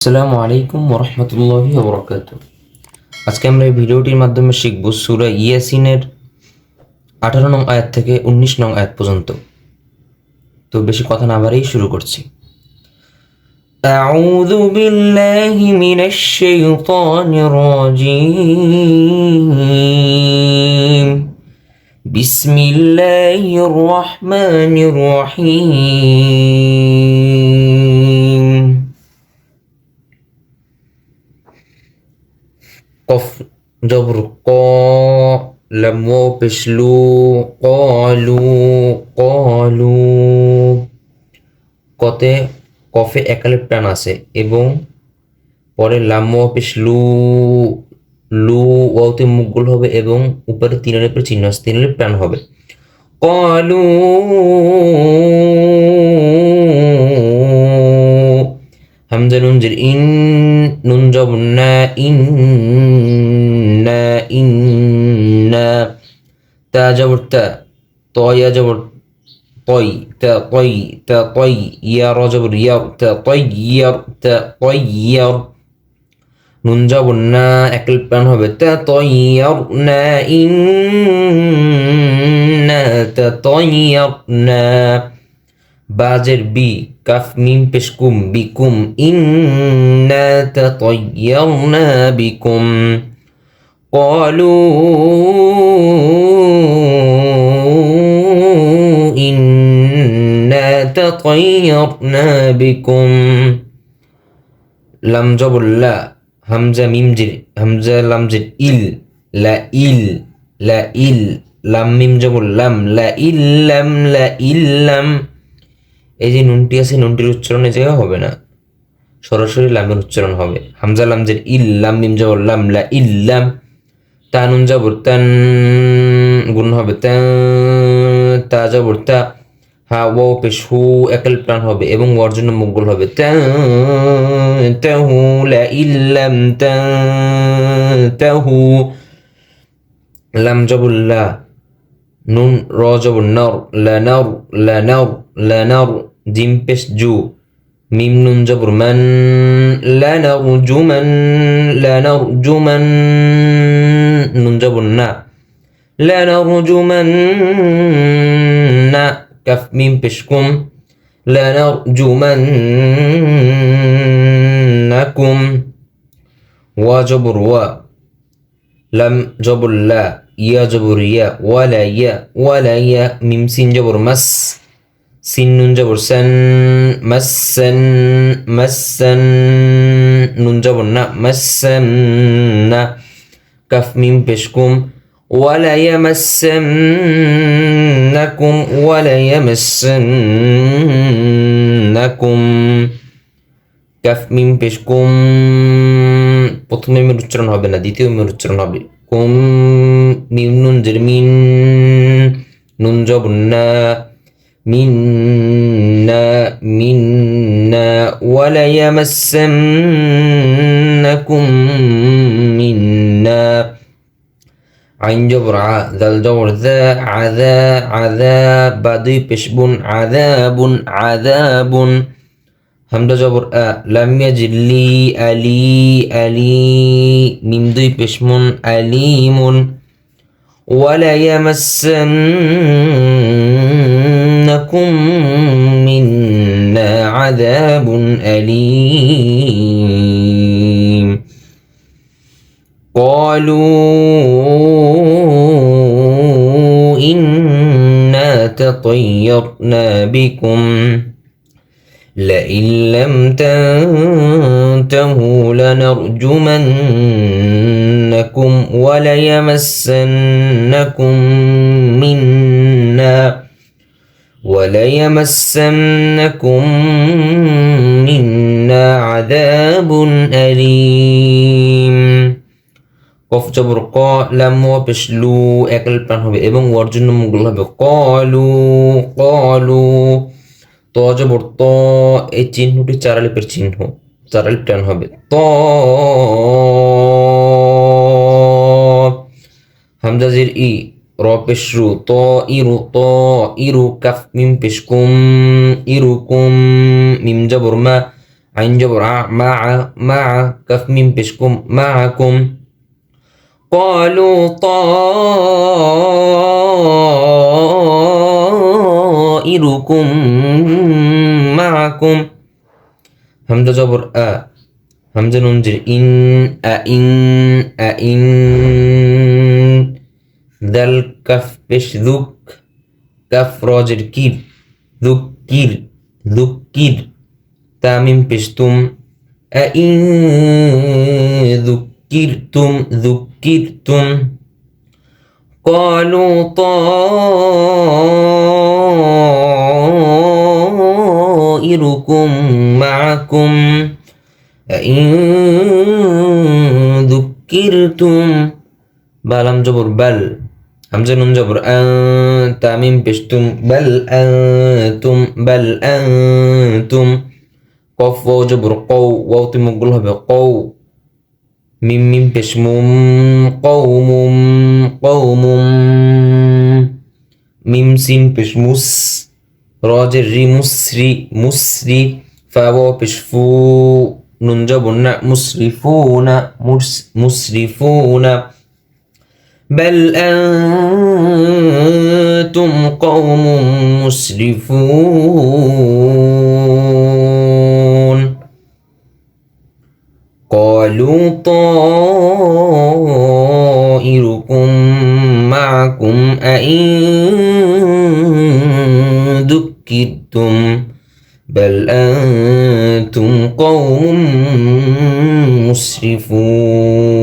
আসসালামু আলাইকুম ওরহমতুল্লাহি ওবরাকাত আজকে আমরা এই ভিডিওটির মাধ্যমে শিখব সুরা ইয়াসিনের আঠারো নং আয়াত থেকে উনিশ নং আয়াত পর্যন্ত তো বেশি কথা না বাড়েই শুরু করছি أعوذ بالله من الشيطان الرجيم بسم الله الرحمن الرحيم কফ জবর ক লামো পিছলু কলু কলু কতে কফে একালে প্রাণ আছে এবং পরে লামো পিছলু লু ওতে মুখগুল হবে এবং উপরে তিনের উপরে চিহ্ন আছে তিনের প্রাণ হবে কলু হামজানুন জির ইন নুন জব না ইন না ইন না তা জবর তা তয়া জবর তই তা তই তা তই ইয়ার জবর ইয়ার তা তই ইয়ার। তা তই ইয়ার নুন যাব না একল প্রাণ হবে তা তৈয়ার না ইন না তা তৈয়ার না বাজের বি কাফ মিম পেশ কুম বিকুম ইন্না তা তৈয়ার না বিকুম قالوا إنا تطيرنا بكم লাম জবর লা হামজা মিম জির হামজা লাম জির ইল লা ইল লা ইল লাম মিম জবর লাম লা ইল্লাম লা ইল্লাম এই যে নুনটি আছে, নুনটির উচ্চারণ এই জায়গায় হবে না। সরাসরি লামের উচ্চারণ হবে। হামজা লাম জির ইল, লাম মিম জবর লাম লা ইল্লাম তা নুন জবর তান, গুণ হবে তা জবর তা, হা ও পেশ, হু, একল প্রাণ হবে এবং ওর জন্য মুখগুল হবে। তাহু লা ইল্লাম তাহু লাম জবুল্লা নুন, র জবর নর লা নর লা নর লা নর جيم بس جو. ميم نون جبر من. لا نرجو من. لا نرجو من. نون جبر نا. لا نرجو من. نا. كف ميم بشكم لا نرجو منكم وجبر و لم جبر لا. يا جبر يا. ولا يا. ولا يا. ميم سين جبر مس. سين نون جبر سن مسن مسن نون جبر نا مسن كف ميم بشكم ولا يمسنكم ولا يمسنكم কাফ মিম পেশ কুম প্রথম মিমের উচ্চারণ হবে না দ্বিতীয় মিমের উচ্চারণ হবে কুম মিম নুন জের মিন নুন জব না منا منا وليمسنكم منا. عن جبر ذا الجور ذا عذا عذاب بدي بشب عذاب عذاب. همدا جبر أ لم يجد لي ألي ألي. من دي بشم أليم. ولا يمسن يمسنكم منا عذاب أليم. قالوا إنا تطيرنا بكم. لئن لم تنتهوا لنرجمنكم وليمسنكم منا. وليمسنكم منا عذاب أليم কফ জবর ক লাম ওয়া পেশ লু একল প্রাণ হবে এবং ওর জন্য মুগল হবে কলু কলু ত জবর ত এই চিহ্নটি চারালিপের চিহ্ন চারালিপ প্রাণ হবে ত হামজাজির ই র পেশ রু ত ইরু ত ইরু কাফ মিম পেশ কুম ইরু কুম মিম জবর মা আইন জবর আ মা মা কাফ মিম পেশকুম মাআকুম قالوا طائركم معكم همزة جبر أ همزة ننجر إن أئن أئن ذل كف بش ذك كف راجر كير ذكير ذكير তামিম পেশতুম أئن ذكرتم ذكرتم قالوا طائركم معكم أئن ذكرتم বালাম জবর বাল হামজা নুন জবর আন তামিম পেশতুম বাল আনতুম বাল আনতুম কফ ওয়াও জবর কৌ ওয়াও তে মুগুল হবে কৌ মিম মিম পেশ মুম কৌমুম কৌমুম মিম সিন পেশ মুস রজের রি মুসরি মুসরি ফা ওয়াও পেশ بل أنتم قوم مسرفون قالوا طائركم معكم أئن ذكرتم بل أنتم قوم مسرفون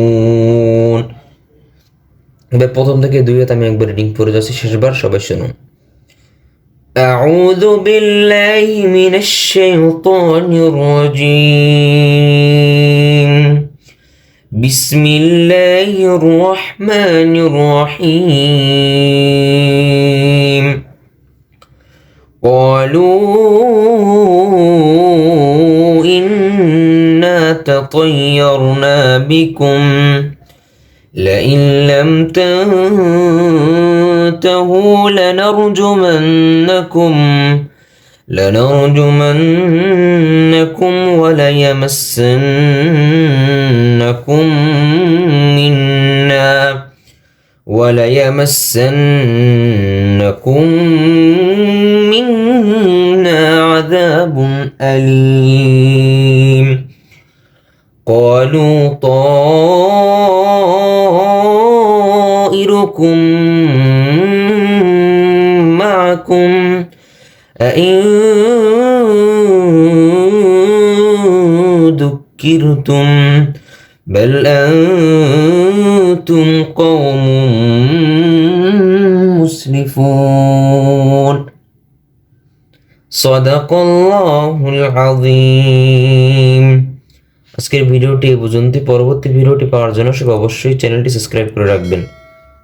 এবার প্রথম থেকে দুই হাত আমি একবার রিডিং পড়ে যাচ্ছি শেষবার সবাই শুনুন أعوذ بالله من الشيطان الرجيم بسم الله الرحمن الرحيم قالوا إنا تطيرنا بكم لئن لم تنتهوا لنرجمنكم لنرجمنكم وليمسنكم منا وليمسنكم منا عذاب أليم. قالوا طائركم معكم أئن ذكرتم بل أنتم قوم مسرفون صدق الله العظيم আজকের ভিডিওটি এই পর্যন্ত পরবর্তী ভিডিওটি পাওয়ার জন্য সব অবশ্যই চ্যানেলটি সাবস্ক্রাইব করে রাখবেন